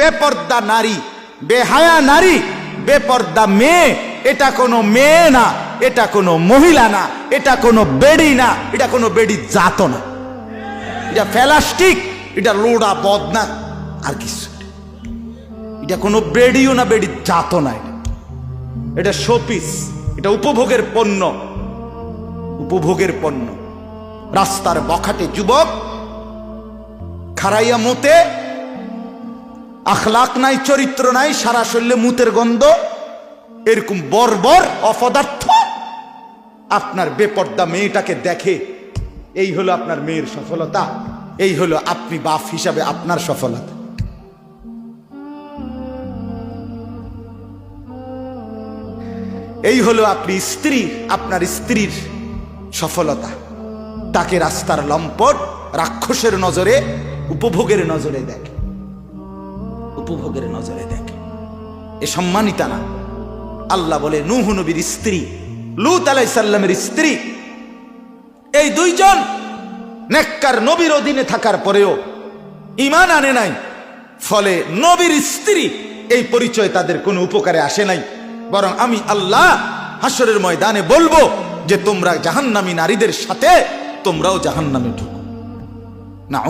বেপর্দা নারী, বেহায়া নারী, বেপর্দা মেয়ে, এটা কোনো মেয়ে না, এটা কোনো মহিলা না, এটা কোনো বেড়ি না, এটা কোনো বেড়ি জাত না। এটা ফেলাস্টিক, এটা লোড়া বদনা, আর কিছু এটা কোনো বেড়িও না বেড়ি জাত না এটা। এটা শোপিস, এটা উপভোগের পণ্য উপভোগের পণ্য। রাস্তার বখাটে যুবক খারাইয়া মুতে আখলাক নাই, চরিত্র নাই, সারা শরীরে মুতের গন্ধ, এরকম বর্বর অপদার্থ। আপনার বেপর্দা মেয়েটাকে দেখে, এই হলো আপনার মেয়ের সফলতা, এই হলো আপনি বাপ হিসাবে আপনার সফলতা। এই হলো আপনি স্ত্রী, আপনার স্ত্রীর সফলতা। তাকে রাস্তার লম্পট, রাক্ষসের নজরে, উপভোগের নজরে দেখে। উপভোগের নজরে দেখে। এ সম্মানিতা না। আল্লাহ বলে, নুহ নবীর স্ত্রী, লুত আলাইসাল্লামের স্ত্রী। এই দুইজন নেককার নবীর অধীনে থাকার পরেও ইমান আনে নাই। ফলে নবীর স্ত্রী এই পরিচয় তাদের কোনো উপকারে আসে নাই। বরং আমি আল্লাহ হাসরের ময়দানে বলব যে, তোমরা জাহান্নামী নারীদের সাথে তোমরাও জাহান্নামে ঢুকো। না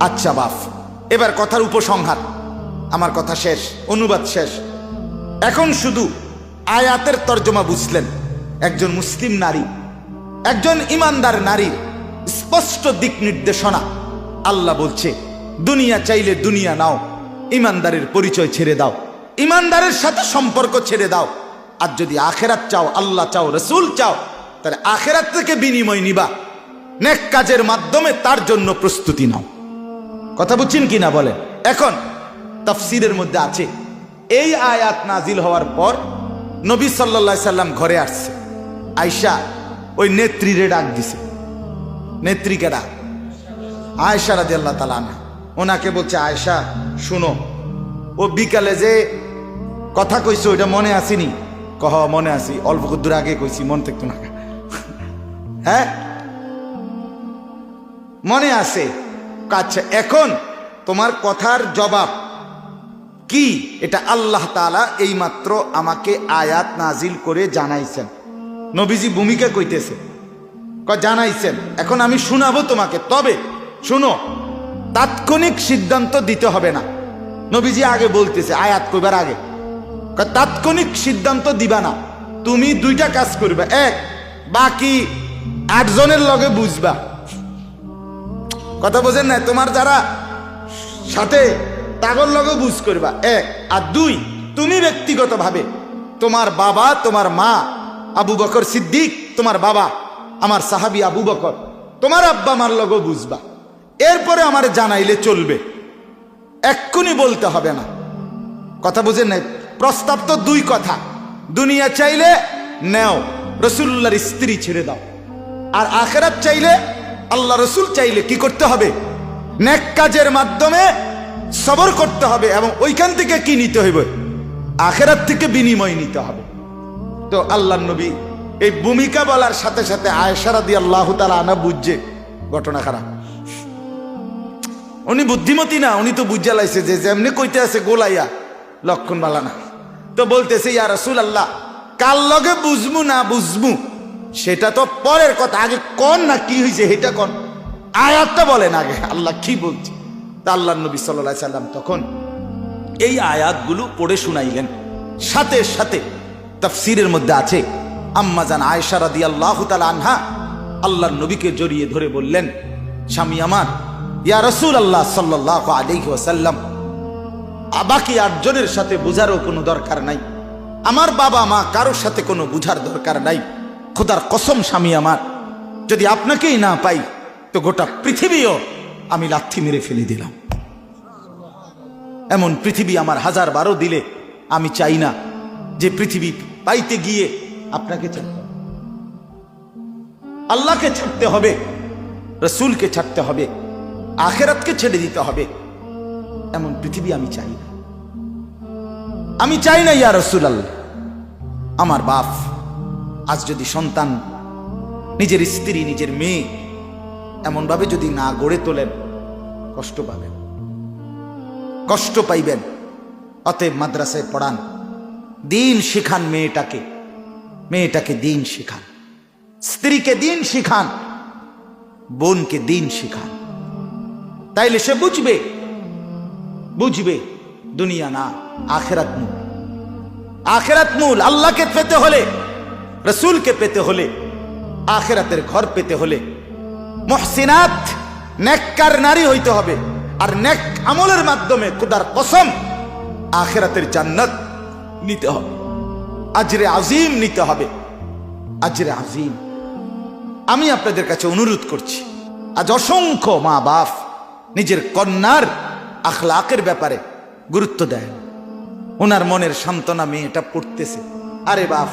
আচ্ছা বাফ। এবার কথার উপসংহার। আমার কথা শেষ, অনুবাদ শেষ। এখন শুধু আয়াতের তর্জমা বুঝলেন। একজন মুসলিম নারী, একজন ইমানদার নারীর স্পষ্ট দিক নির্দেশনা। আল্লাহ বলছে, দুনিয়া চাইলে দুনিয়া নাও, ইমানদারের পরিচয় ছেড়ে দাও, ইমানদারের সাথে সম্পর্ক ছেড়ে দাও। আর যদি আখেরাত চাও, আল্লাহ চাও, রসুল চাও, তাহলে আখেরাত থেকে বিনিময় নিবা। নেক কাজের মাধ্যমে তার জন্য প্রস্তুতি নাও। কথা বুঝছেন কি না বলেন? এখন তফসিরের মধ্যে আছে। এই আয়াত নাজিল হওয়ার পর নবী সাল্লা সাল্লাম ঘরে আসছে। আয়সা ওই নেত্রীরে ডাক দিছে। নেত্রীকে ডাক। আয়সা রাজি আল্লাহ তালা না ওনাকে বলছে আয়সা শুনো। ও বিকালে যে কথা কইছো, ওইটা মনে আসিনি? কহ, মনে আসি। অল্প দূর আগে কইছি, মন থাকতো না। হ্যাঁ? মনে আছে। আচ্ছা এখন তোমার কথার জবাব কি? এটা আল্লাহ তালা এইমাত্র আমাকে আয়াত নাজিল করে জানাইছেন। নবীজি ভূমিকা কইতেছে। জানাইছেন। এখন আমি শোনাবো তোমাকে। তবে শুনো, তাৎক্ষণিক সিদ্ধান্ত দিতে হবে না। নবীজি আগে বলতেছে, আয়াত কইবার আগে। তাৎক্ষণিক সিদ্ধান্ত দিবা না। তুমি দুইটা কাজ করবে। এক, বাকি আটজনের লগে বুঝবা। কথা বোঝেন না তোমার যারা সাথে তাগর লগে বুঝ করবা। এক, আর দুই, তুমি ব্যক্তিগতভাবে তোমার বাবা, তোমার মা, আবু বকর সিদ্দিক, তোমার বাবা, আমার সাহাবি আবু বকর, তোমার আব্বা মার লগে বুঝবা। এরপরে আমার জানাইলে চলবে। এক্ষুনি বলতে হবে না। কথা বুঝে না প্রস্তাব তো দুই কথা। দুনিয়া চাইলে নেও রসুল্লার স্ত্রী ছেড়ে দাও। আর আখেরাত চাইলে আল্লাহ রসুল চাইলে কি করতে হবে? নেক কাজের মাধ্যমে সবর করতে হবে এবং ওইখান থেকে কি নিতে হইবে? আখেরাত থেকে বিনিময় নিতে হবে। তো আল্লাহ নবী এই ভূমিকা বলার সাথে সাথে আয়সারা দিয়ে আল্লাহ তালা আনা বুঝছে ঘটনা খারাপ। উনি বুদ্ধিমতী না, উনি তো বুঝা লাইছে যে যেমনি কইতে আছে গোলাইয়া, লক্ষণ বালা না। তো বলতেছে, ইয়া রসুল আল্লাহ কার লগে বুঝমু না বুঝমু? সেটা তো পরের কথা, আগে কন না কি হয়েছে এটা কন? আয়াতটা বলেন আগে, আল্লাহ কি বলছে? তা আল্লাহ নবী সাল্লাহ সাল্লাম তখন এই আয়াতগুলো পড়ে শুনাইলেন। সাথে সাথে তফসিরের মধ্যে আছে আম্মাজান আয়সা রাদি আল্লাহ আনহা, আল্লাহর নবীকে জড়িয়ে ধরে বললেন, স্বামী আমার, ইয়া রসুল আল্লাহ সাল্লাহ আলহি ওসাল্লাম বাকি আটজনের সাথে বুঝারও কোনো দরকার নাই। আমার বাবা মা কারোর সাথে কোনো বুঝার দরকার নাই। খোদার কসম স্বামী আমার, যদি আপনাকেই না পাই, তো গোটা পৃথিবীও আমি লাথি মেরে ফেলে দিলাম। এমন পৃথিবী আমার হাজার বারো দিলে আমি চাই না যে পৃথিবী পাইতে গিয়ে আপনাকে আল্লাহকে ছাড়তে হবে, রসুলকে ছাড়তে হবে, আখেরাতকে ছেড়ে দিতে হবে। এমন পৃথিবী আমি চাই না। আমি চাই না, ইয়া রসুল আল্লাহ আমার বাপ আজ যদি সন্তান, নিজের স্ত্রী, নিজের মেয়ে এমনভাবে যদি না গড়ে তোলেন, কষ্ট পাবেন। কষ্ট পাইবেন। অতএব মাদ্রাসায় পড়ান। দিন শিখান মেয়েটাকে। মেয়েটাকে দিন শিখান। স্ত্রীকে দিন শিখান। বোনকে দিন শিখান। তাইলে সে বুঝবে। বুঝবে, দুনিয়া না, আখেরাত মূল। আখেরাত মূল, আল্লাহকে পেতে হলে, রসুলকে পেতে হলে, আখেরাতের ঘর পেতে হলে মহসিনাত, নেককার নারী হইতে হবে। আর নেক আমলের মাধ্যমে খুদার কসম আখেরাতের জান্নাত নিতে হবে। আজরে আজিম নিতে হবে। আজরে আজিম। আমি আপনাদের কাছে অনুরোধ করছি, আজ অসংখ্য মা বাপ নিজের কন্যার আখলাকের ব্যাপারে গুরুত্ব দেয় ওনার মনের সান্ত্বনা মেয়েটা পড়তেছে। আরে বাপ,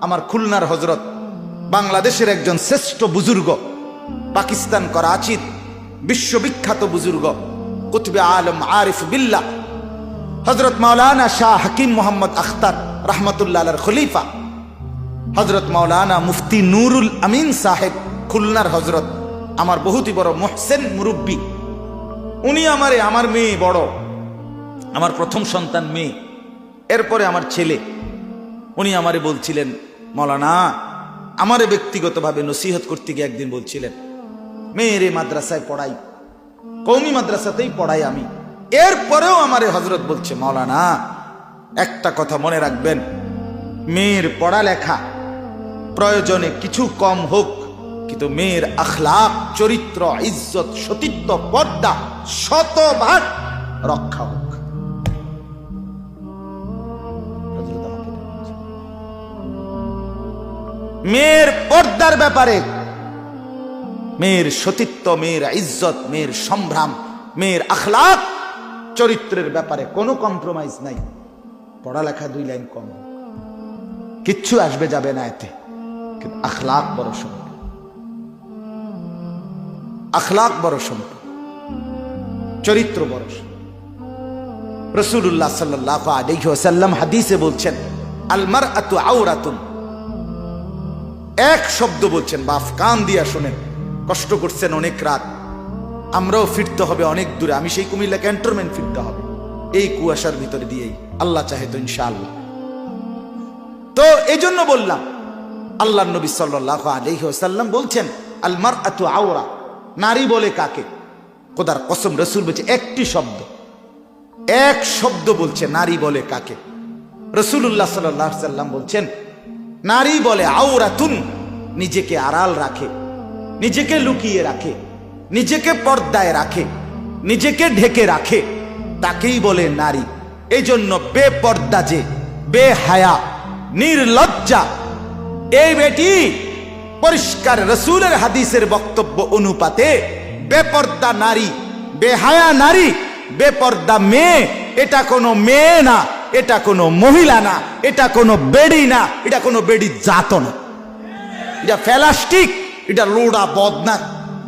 আমার খুলনার হজরত বাংলাদেশের একজন শ্রেষ্ঠ বুজুর্গ পাকিস্তান করাচির বিশ্ববিখ্যাত বুজুর্গ, কুতবে আলম আরিফ বিল্লা হজরত মাওলানা শাহ হাকিম মোহাম্মদ আখতার রহমতুল্লাহ খলিফা। হজরত মাওলানা মুফতি নুরুল আমিন সাহেব, খুলনার হজরত আমার বহুতই বড় মোহসেন মুরব্বী। উনি আমারে আমার মেয়ে বড়, আমার প্রথম সন্তান মেয়ে। এরপরে আমার ছেলে। উনি আমারে বলছিলেন মৌলানা আমারে ব্যক্তিগতভাবে নসিহত করতে গিয়ে একদিন বলছিলেন মেয়েরে মাদ্রাসায় পড়াই কৌমি মাদ্রাসাতেই পড়াই আমি। এরপরেও আমারে হজরত বলছে মৌলানা একটা কথা মনে রাখবেন। মেয়ের পড়ালেখা প্রয়োজনে কিছু কম হোক, কিন্তু মেয়ের আখলাপ চরিত্র, ইজ্জত, সতীত্ব, পর্দা শতভাগ রক্ষা হোক। মেয়ের পর্দার ব্যাপারে মেয়ের সতীত্ব মেয়ের ইজ্জত মেয়ের সম্ভ্রাম মেয়ের আখলাক চরিত্রের ব্যাপারে কোনো কম্প্রোমাইজ নাই। পড়ালেখা দুই লাইন কম। কিচ্ছু আসবে যাবে না এতে। কিন্তু আখলাক বড় সম্পদ। আখলাক বড় সম্পদ। চরিত্র বড় রসুল্লাহ সাল্লাহ আলহ্লাম হাদিসে বলছেন আলমার আতু আউরাতুন এক শব্দ বলছেন, বাফ কান দিয়া শোনেন। কষ্ট করছেন অনেক রাত। আমরাও ফিরতে হবে অনেক দূরে। আমি সেই কুমিল্লা ক্যান্টনমেন্ট ফিরতে হবে। এই কুয়াশার ভিতরে দিয়েই। আল্লাহ চাহে তো ইনশাআল্লাহ। তো এই জন্য বললাম আল্লাহ নবী সাল্লাহ আলহিহাল্লাম বলছেন আলমার আতু আওরা। নারী বলে কাকে? কোদার কসম, রসুল বলছে একটি শব্দ। এক শব্দ বলছে নারী বলে কাকে? রসুল্লাহ সাল্লাহ সাল্লাম বলছেন, নারী বলে আওরাতুন, নিজেকে আড়াল রাখে। নিজেকে লুকিয়ে রাখে, নিজেকে পর্দায় রাখে, নিজেকে ঢেকে রাখে। তাকেই বলে নারী। এই জন্য বেপর্দা যে, বেহায়া, নির্লজ্জা। এই বেটি পরিষ্কার রসুলের হাদিসের বক্তব্য অনুপাতে বেপর্দা নারী, বেহায়া নারী, বেপর্দা মেয়ে, এটা কোনো মেয়ে না, এটা কোনো মহিলা না, এটা কোনো বেডি না, এটা কোনো বেডি জাত না। এটা ফেলাস্টিক। এটা লোড়া বদনা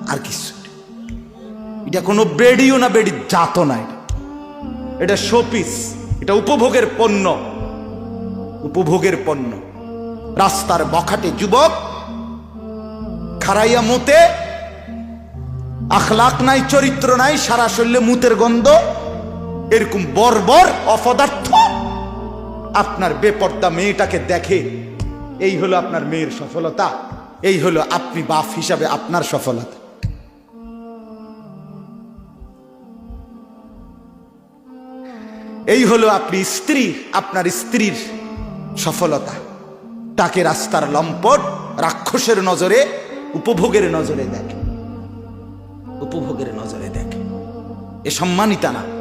আর কিছু এটা কোনো বেডিও না বেডি জাত না এটা। এটা শোপিস, এটা উপভোগের পণ্য। উপভোগের পণ্য। রাস্তার বখাটে যুবক, খারাইয়া মুতে আখলাক নাই, চরিত্র নাই, সারা শরীরে মুতের গন্ধ, এরকম বর্বর অপদার্থ। আপনার বেপর্দা মেয়েটাকে দেখে, এই হলো আপনার মেয়ের সফলতা। এই হলো আপনি বাপ হিসাবে আপনার সফলতা। এই হলো আপনি স্ত্রী, আপনার স্ত্রীর সফলতা। তাকে রাস্তার লম্পট, রাক্ষসের নজরে, উপভোগের নজরে দেখে। উপভোগের নজরে দেখে। এ সম্মানিতা না।